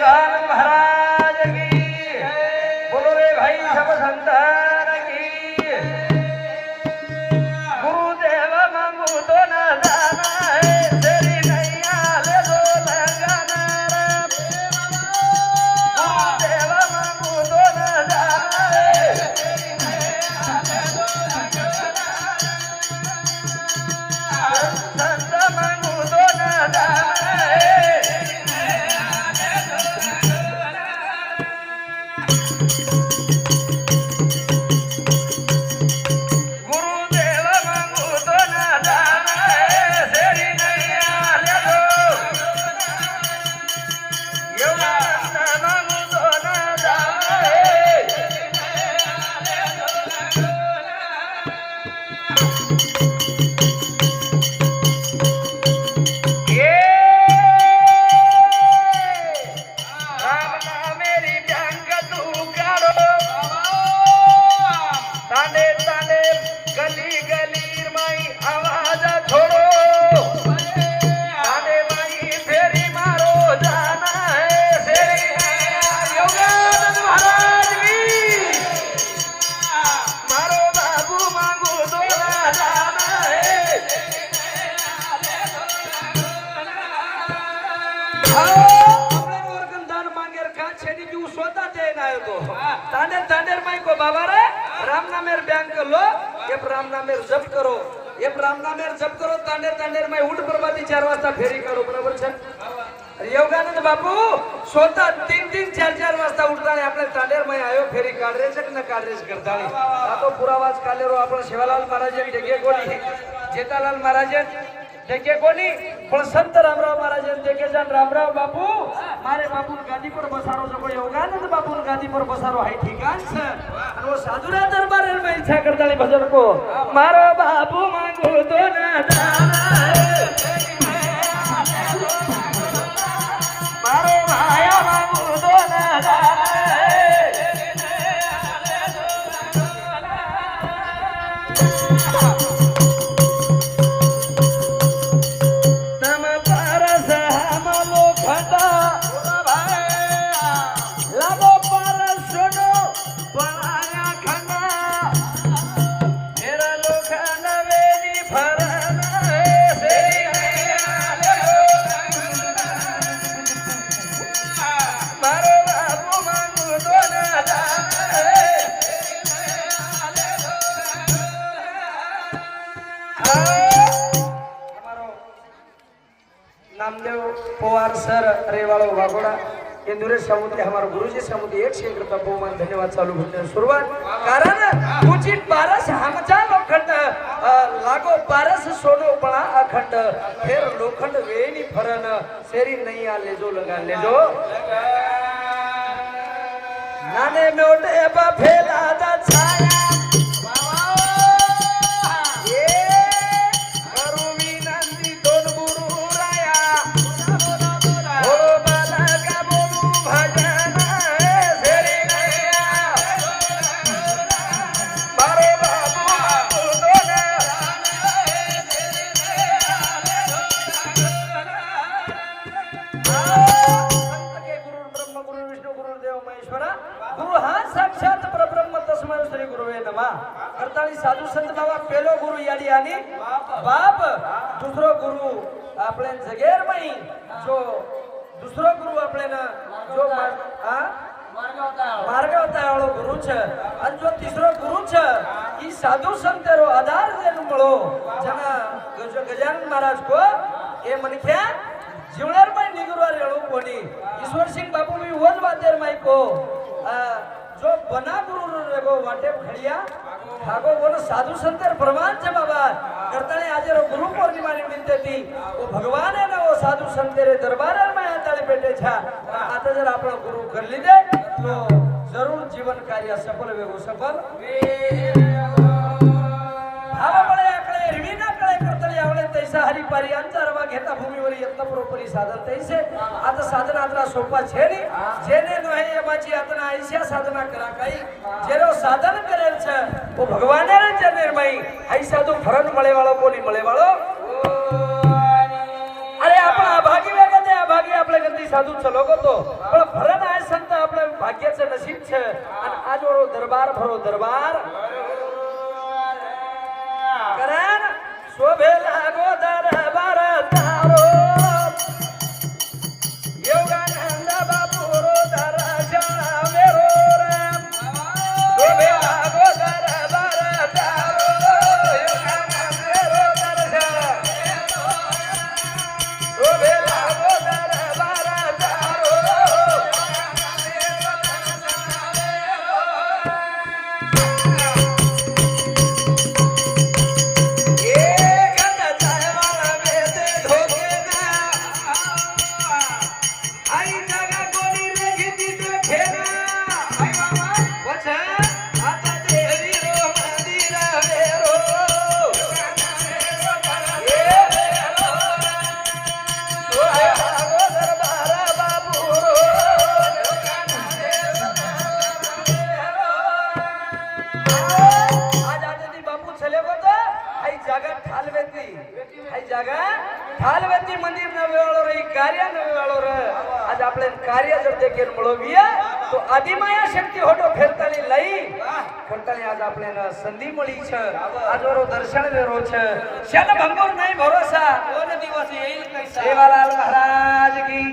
chegar તાંડેર તાંડેર માઈ કો બાબા રે Ram નામેર bank લો app Ram નામેર જપ કરો એપ રામ નામેર જપ કરો તાંડેર તાંડેર માઈ ઉઠ પ્રભાતી ચાર વાજતા ફેરી કાઢો બરાબર છે યોગાનંદ બાપુ સોતા તીન તીન ચાર ચાર વાજતા ઉઠતાણે આપણે તાંડેર માં આવ્યો ફેરી કાઢરે છે કે ન કાઢરે છે કરતાણી આ તો પુરાવાજ કાલેરો આપણો શિવાલાલ મહારાજે જગ્યા કોની જેતાલાલ મહારાજે જગ્યા કોની? પણ સંત રામરાવ મહારાજે જગ્યા જાન રામરાવ બાપુ, મારે બાપુ ગાદી પર બસારો છે. કોઈ યોગાનંદ બાપુ ગાદી પર બસારો હાઈ ઠીકાન છે. ઓ સાધુરા દરબારે માં ઈચ્છા કરતાણી ભજન કો મારો બાપુ માંગુ તો ના જાના મારો नामदेव पवार सर रेवाड़ो वाघोड़ा इंदुरे समुद्री हमारे गुरुजी समुद्री एक शेख रुपया बहुमान धन्यवाद चालू होते सुरुवात. कारण उचित पारस हमचा लोखंड लागो पारस सोनो पणा अखंड. फिर लोखंड वेनी फरन सेरी नहीं आ लेजो लगा लेजो. नाने मोटे बफेला दा छाया દાદી આની બાપ દૂસરો ગુરુ આપણે જગેર મહી જો દૂસરો ગુરુ આપણે ના જો હા માર્ગ વાળો ગુરુ છે અને જો તીસરો ગુરુ છે એ સાધુ સંતરો આધાર જેનું મળો જેના ગજાનંદ મહારાજ કો એ મનખ્યા જીવણેર માં નિગરવા રેણું કોની ઈશ્વરસિંહ બાપુ બી ઓજ વાતેર માઈકો આ જો બના ગુરુ રેગો વાટે ખડિયા ભાગો બોલો સાધુ સંતર પ્રમાણ છે બાબા. કરતાણે આજે ગુરુ પૂર્ણિમા નિમિત્તે થી ઓ ભગવાને ને ઓ સાધુ સંતરે દરબારમાં આતાળી બેઠે છે. આ તો જરા આપણો ગુરુ કરી લીધે. તો જરૂર જીવન કાર્ય સફળ વેગો સફળ. सहारी पर्यंत घेता भूमीवर यत्न प्रोपरी साधन तैसे आता साधन आत्रा सोपा छे ने जेने नोहे एमाची आत्रा आईशा साधना करा काई जेरो साधन करेल छे वो भगवाने रे जे निर्मई आईशा तो फरन मळे वाळो कोनी मळे वाळो अरे आपण अभागी वे गते अभागी आपले गती साधू चलो गो तो पण फरन आय संत आपले भाग्याचे नशीब छे आणि आज वाळो दरबार भरो दरबार ಪಾರ್ವತಿ ಮಂದಿರನ ವ್ಯವಹಾರ ಈ ಕಾರ್ಯನ ವ್ಯವಹಾರ આજે આપણે કાર્ય જડતે કે મળવીએ તો આદિમાયા શક્તિ હોટો ફેરતાલી લઈ ફેરતાલી આજ આપણે સંધિ મળી છે. આજરો દર્શન વેરો છે. શેલ ભંગોર નહીં ભરોસા. કોને દિવસ એલ કૈસા દેવાલાલ મહારાજ કી.